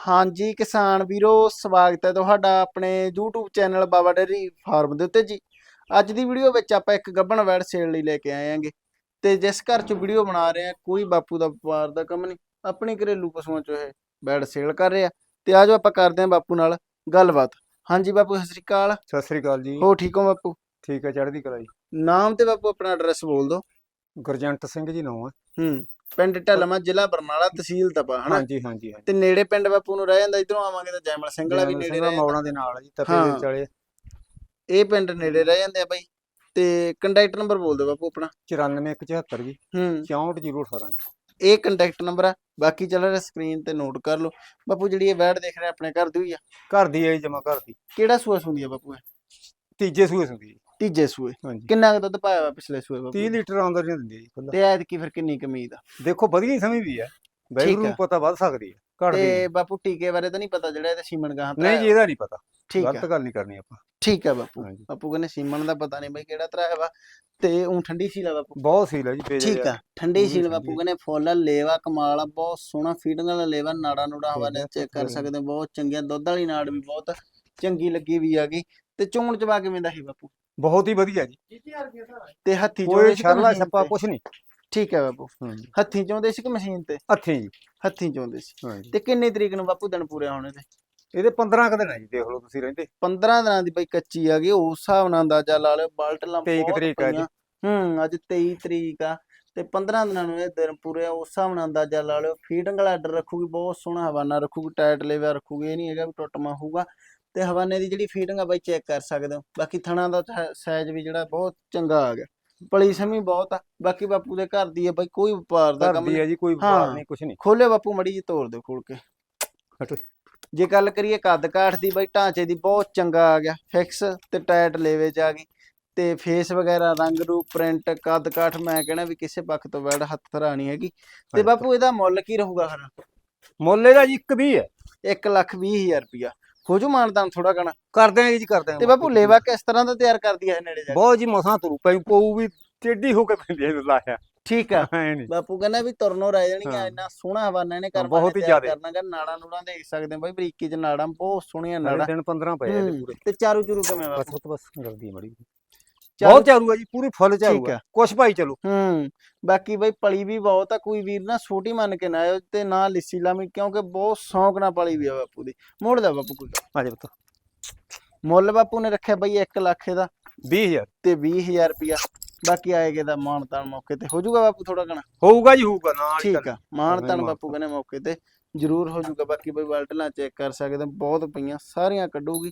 ਹਾਂਜੀ ਕਿਸਾਨ ਵੀਰੋ ਸਵਾਗਤ ਹੈ ਤੁਹਾਡਾ ਆਪਣੇ YouTube channel Baba dairy farm ਦੇ ਉੱਤੇ ਜੀ। ਅੱਜ ਦੀ ਵੀਡੀਓ ਵਿੱਚ ਆਪਾਂ ਇੱਕ ਗੱਭਣ ਵੈੜ ਸੇਲ ਲਈ ਲੈ ਕੇ ਆਏ ਆਂਗੇ ਤੇ ਜਿਸ ਘਰ 'ਚ ਵੀਡੀਓ ਬਣਾ ਰਹੇ ਆ ਕੋਈ ਬਾਪੂ ਦਾ ਵਪਾਰ ਦਾ ਕੰਮ ਨਹੀਂ ਆਪਣੀ ਘਰੇਲੂ ਪਸ਼ੂਆਂ 'ਚੋਂ ਇਹ ਵੈੜ ਸੇਲ ਕਰ ਰਿਹਾ ਤੇ ਆਜੋ ਆਪਾਂ ਕਰਦੇ ਹਾਂ ਬਾਪੂ ਨਾਲ ਗੱਲਬਾਤ। ਹਾਂਜੀ ਬਾਪੂ ਸਤਿ ਸ੍ਰੀ ਅਕਾਲ। ਸਤਿ ਸ੍ਰੀ ਅਕਾਲ ਜੀ। ਹੋ ਠੀਕ ਹੋ ਬਾਪੂ? ਠੀਕ ਹੈ ਚੜ੍ਹਦੀ ਕਲਾ ਜੀ। ਨਾਮ ਤੇ ਬਾਪੂ ਆਪਣਾ ਐਡਰੈਸ ਬੋਲ ਦਿਓ। ਗੁਰਜੰਟ ਸਿੰਘ ਜੀ ਨਾਮ ਹੈ। ਹੂੰ। ਪਿੰਡ ਢਲਮਾ ਜ਼ਿਲ੍ਹਾ ਬਰਨਾਲਾ ਤਹਿਸੀਲ ਤਪਾ ਹਨਾ? ਹਾਂਜੀ ਹਾਂਜੀ ਹਾਂਜੀ। ਤੇ ਨੇੜੇ ਪਿੰਡ ਬਾਪੂ ਨੂੰ ਰਹਿ ਜਾਂਦਾ ਇਧਰੋਂ ਆਵਾਂਗੇ ਤਾਂ ਜੈਮਲ ਸਿੰਘ ਵਾਲਾ ਵੀ ਨੇੜੇ ਰਹਿ ਮੌੜਾਂ ਦੇ ਨਾਲ ਜੀ ਤਪੇ। ਦੇ ਵਿਚਾਲੇ। ਇਹ ਪਿੰਡ ਨੇੜੇ ਰਹਿ ਜਾਂਦੇ ਆ ਬਾਈ। ਤੇ ਕੰਟੈਕਟ ਨੰਬਰ ਬੋਲ ਦਿਓ ਬਾਪੂ ਆਪਣਾ। 9474 ਜੀ। ਹੂੰ। 6418 ਜੀ। ਇਹ ਕੰਟੈਕਟ ਨੰਬਰ ਆ। ਬਾਕੀ ਚੱਲ ਰਿਹਾ ਸਕਰੀਨ ਤੇ ਨੋਟ ਕਰ ਲਓ। ਬਾਪੂ ਜਿਹੜੀ ਇਹ ਵੈੜ ਦੇਖ ਰਹੇ ਆਪਣੇ ਘਰ ਦੀ ਹੋਈ ਆ? ਘਰ ਦੀ ਹੈ ਜੀ ਜਮਾ ਘਰ ਦੀ। ਕਿਹੜਾ ਸੂਆ ਸੁੰਦੀ ਆ ਬਾਪੂ ਇਹ? ਤੀਜੇ ਸੂਏ ਸੁੰਦੀ ਜੀ। ਤੀਜੇ ਸੂਏ। ਹਾਂਜੀ। ਕਿੰਨਾ ਕੁ ਦੁੱਧ ਪਾਇਆ ਵਾ ਪਿਛਲੇ ਸੂਏ ਬਾਪੂ 30 ਲੀਟਰ ਆਉਂਦਾ ਨਹੀਂ ਦਿੰਦੀ ਜੀ ਖੁੱਲਾ ਤੇ ਐਤਕੀ ਫਿਰ ਕਿੰਨੀ ਕਮੀਦ ਆ ਦੇਖੋ ਵਧੀਆ ਹੀ ਸਮਝ ਵੀ ਹੈ ਵੈਗਰੂ ਨੂੰ ਆ। ਪਤਾ ਵੱਧ ਸਕਦੀ ਹੈ ਘਟਦੀ ਤੇ। ਬਾਪੂ ਟੀਕੇ ਬਾਰੇ ਤਾਂ ਨਹੀਂ ਪਤਾ ਜਿਹੜਾ ਇਹਦੇ ਸੀਮਨ ਗਾਹਾਂ ਨਹੀਂ ਜੀ ਇਹਦਾ ਨਹੀਂ ਪਤਾ। ਠੀਕ ਗਲਤ ਆ। ਗੱਲ ਨਹੀਂ ਕਰਨੀ ਆਪਾਂ। ਠੀਕ ਆ ਬਾਪੂ। ਹਾਂਜੀ। ਬਾਪੂ ਕਹਿੰਦੇ ਸੀਮਨ ਦਾ ਪਤਾ ਨਹੀਂ ਬਾਈ ਕਿਹੜਾ ਤਰ੍ਹਾਂ ਵਾ। ਤੇ ਉਹ ਠੰਡੀ ਸੀਲ ਆ ਬਾਪੂ। ਬਹੁਤ ਸੀਲ ਹੈ ਜੀ ਬੇਜਾ ਠੀਕ ਆ ਠੰਡੀ ਸੀਲ ਠੰਡੀ ਬਾਪੂ ਆ। ਕਹਿੰਦੇ ਫੁੱਲ ਲੇਵਾ ਕਮਾਲ ਆ ਬਹੁਤ ਸੋਹਣਾ ਫੀਡਿੰਗ ਵਾਲਾ ਲੇਵਾ ਨਾੜਾ ਨੂੜਾ ਹਵਾ ਨੇ ਠੀਕ ਆ, ਚੈੱਕ ਕਰ ਆ। ਸਕਦੇ ਹੋ, ਬਹੁਤ ਚੰਗੀਆਂ ਦੁੱਧ ਵਾਲੀ ਨਾੜ ਵੀ ਬਹੁਤ ਚੰਗੀ ਲੱਗੀ ਵੀ ਹੈਗੀ ਤੇ ਚੋਣ ਚਵਾ ਕਿਵੇਂ ਦਾ ਸੀ ਬਾਪੂ? ਬਹੁਤ ਹੀ ਵਧੀਆ ਜੀ। ਤੇ ਹੱਥੀ ਕੋਈ ਛਰਲਾ ਛੱਪਾ? ਕੁਛ ਨਹੀਂ। ਠੀਕ ਹੈ ਬਾਪੂ ਹੱਥੀ ਚੋਂਦੇ ਸੀ ਕਿ ਮਸ਼ੀਨ ਤੇ? ਹੱਥੀਂ ਜੀ। ਹੱਥੀ ਚੋਂਦੇ ਸੀ। ਤੇ ਕਿੰਨੀ ਤਰੀਕ ਨੂੰ ਬਾਪੂ ਦਿਨ ਪੂਰੇ ਹੋਣੇ ਤੇ? ਇਹਦੇ 15 ਕੁ ਦਿਨ ਹੈ ਜੀ ਦੇਖ ਲਓ ਤੁਸੀਂ ਰਹਿੰਦੇ। 15 ਦਿਨਾਂ ਦੀ ਬਈ ਕੱਚੀ ਆ ਗਈ ਉਸ ਹਿਸਾਬ ਨਾਲ ਅੰਦਾਜ਼ਾ ਲਾ ਲਿਓ ਬਾਲਟਲਾਂ 23 ਬਹੁਤ ਤਰੀਕ ਆ। ਪਈਆਂ। ਹੂੰ ਅੱਜ 23 ਤਰੀਕ ਆ। ਤੇ 15 ਦਿਨਾਂ ਨੂੰ ਇਹ ਦਿਨ ਪੂਰੇ ਆ, ਉਸ ਹਿਸਾਬ ਨਾਲ ਅੰਦਾਜ਼ਾ ਲਾ ਲਿਓ। ਫੀਡਿੰਗ ਵਾਲਾ ਆਰਡਰ ਰੱਖੂਗੀ ਬਹੁਤ ਸੋਹਣਾ ਹਵਾਨਾ ਰੱਖੂਗੀ ਟਾਈਟ ਲੇਵਾ ਰੱਖੂਗੀ ਇਹ ਨਹੀਂ ਹੈਗਾ ਵੀ ਟੁੱਟਮਾ ਹੋਊਗਾ। ਤੇ ਹਵਾਨੇ ਦੀ ਜਿਹੜੀ ਫੀਡਿੰਗ ਆ ਬਾਈ ਚੈੱਕ ਕਰ ਸਕਦੇ ਹੋ। ਬਾਕੀ ਥਣਾ ਦਾ ਸਾਈਜ਼ ਵੀ ਜਿਹੜਾ ਬਹੁਤ ਚੰਗਾ ਆ ਗਿਆ। ਪਲੀ ਸਮੀ ਬਹੁਤ ਆ। ਬਾਕੀ ਬਾਪੂ ਦੇ ਘਰ ਦੀ ਆ ਬਾਈ ਕੋਈ ਵਪਾਰ ਦਾ ਕੰਮ ਨਹੀਂ। ਹੈ ਜੀ ਕੋਈ। ਵਪਾਰ ਨਹੀਂ ਕੁਛ ਨਹੀਂ। ਖੋਲੇ ਬਾਪੂ ਮੜੀ ਜੀ ਤੋੜ ਦਿਓ ਖੋਲ ਕੇ। ਜੇ ਗੱਲ ਕਰੀਏ ਕੱਦ ਕਾਠ ਦੀ ਬਾਈ ਢਾਂਚੇ ਦੀ ਬਹੁਤ ਚੰਗਾ ਆ ਗਿਆ। ਫਿਕਸ ਤੇ ਟਾਈਟ ਲੇਵੇ ਚ ਆ ਗਈ। ਤੇ ਫੇਸ ਵਗੈਰਾ ਰੰਗ ਰੂਪ ਪ੍ਰਿੰਟ ਕੱਦ ਕਾਠ ਮੈਂ ਕਹਿਣਾ ਵੀ ਕਿਸੇ ਪੱਖ ਤੋਂ ਵੈੜ ਹੱਥ ਧਰਾਣੀ ਹੈਗੀ। ਤੇ। ਬਾਪੂ ਇਹਦਾ ਮੁੱਲ ਕੀ ਰਹੂਗਾ ਫਿਰ? ਮੁੱਲ ਇਹਦਾ ਜੀ ਇੱਕ ਵੀ ਹੈ। 1 ਲੱਖ ਵੀਹ ਹਜ਼ਾਰ ਰੁਪਇਆ। ਹੋ ਜੂ ਮਾਨਦਾਨ ਥੋੜਾ ਕਣਾ ਕਰ ਦਿਆਂਗੇ ਜੀ ਕਰ ਦਿਆਂਗੇ ਤੇ ਬਾਪੂ ਲੇਵਾ ਕਿਸ ਤਰ੍ਹਾਂ ਦਾ ਤਿਆਰ ਕਰਦੀ ਹੈ ਨੇੜੇ ਜਾ ਕੇ? ਬਹੁਤ ਜੀ ਮਸਾਂ ਤੁਰੂ ਪਈ ਪਊ ਵੀ ਟੇਢੀ ਹੋ ਕੇ ਪੈਂਦੀ ਹੈ ਲਾਇਆ। ਠੀਕ ਆ। ਐ ਨਹੀਂ। ਬਾਪੂ ਕਹਿੰਦਾ ਵੀ ਤੁਰਨੋਂ ਰਹਿ ਜਾਣਗੀਆਂ ਹਾਂ। ਇੰਨਾ ਸੋਹਣਾ ਹਵਾਨਾ ਇਹਨੇ ਕਰਨਾ ਬਹੁਤ ਹੀ ਜ਼ਿਆਦੇ। ਕਰਨਾਗਾ ਨਾੜਾਂ ਨੂੜਾਂ ਦੇਖ ਸਕਦੇ ਬਾਈ ਬਰੀਕੀ ਚ ਨਾੜਾਂ ਬਹੁਤ ਸੋਹਣੀਆਂ ਨਾੜਾਂ। ਦਿਨ 15 ਪਏ ਆ ਪੂਰੇ। ਤੇ ਚਾਰੂ ਚੂਰੂ ਕਿਵੇਂ ਬਸ ਬਾਪੂ? ਉਹ ਤਾਂ ਬਸ ਕਰਦੀ ਮੜੀ ਬਹੁਤ ਚਾਰੂ ਹੈ ਜੀ ਪੂਰੀ ਫੁੱਲ ਚਾਰੂ ਠੀਕ ਹੈ ਆ। ਕੁਛ ਭਾਈ ਚਲੋ। ਹੂੰ ਬਾਕੀ ਬਈ ਪਲੀ ਵੀ ਬਹੁਤ ਆ ਕੋਈ ਵੀਰ ਨਾ ਛੋਟੀ ਮੰਨ ਕੇ ਨਾ ਆਇਓ ਤੇ ਨਾ ਲਿੱਸੀ ਲਾਮੀ ਕਿਉਂਕਿ ਬਹੁਤ ਸ਼ੌਂਕ ਨਾਲ ਪਲੀ ਵੀ ਆ ਬਾਪੂ ਦੀ। ਮੋੜ ਦਾ ਬਾਪੂ ਕੋਈ ਆ ਜਾ ਪੁੱਤ। ਮੁੱਲ ਬਾਪੂ ਨੇ ਰੱਖਿਆ ਬਈ 1 ਲੱਖ ਦਾ 20000 ਤੇ 20000 ਰੁਪਿਆ ਬਾਕੀ ਆਏਗੇ ਦਾ ਮਾਨਤਾਨ ਮੌਕੇ ਤੇ। ਹੋ ਜਾਊਗਾ ਬਾਪੂ ਥੋੜਾ ਘਣਾ? ਹੋਊਗਾ ਜੀ ਹੋਊਗਾ ਹੀ ਠੀਕ ਆ। ਮਾਨ ਬਾਪੂ ਕਹਿੰਦੇ ਮੌਕੇ ਤੇ। ਜ਼ਰੂਰ ਹੋ ਜਾਊਗਾ ਬਾਕੀ ਬਈ ਵਾਲਟਲਾਂ ਚੈੱਕ ਕਰ ਸਕਦੇ ਬਹੁਤ ਪਈਆਂ ਸਾਰੀਆਂ ਕੱਢੂਗੀ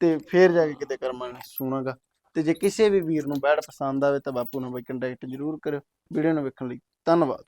ਤੇ ਫੇਰ ਜਾ ਕੇ ਕਿਤੇ ਕਰਮਾਂ ਸੁਣਾਗਾ ਤੇ ਜੇ ਕਿਸੇ ਵੀ ਵੀਰ ਨੂੰ ਬੈਡ ਪਸੰਦ ਆਵੇ ਤਾਂ ਬਾਪੂ ਨਾਲ ਬਈ ਕੰਟੈਕਟ ਜ਼ਰੂਰ ਕਰਿਓ। ਵੀਡੀਓ ਨੂੰ ਵੇਖਣ ਲਈ ਧੰਨਵਾਦ।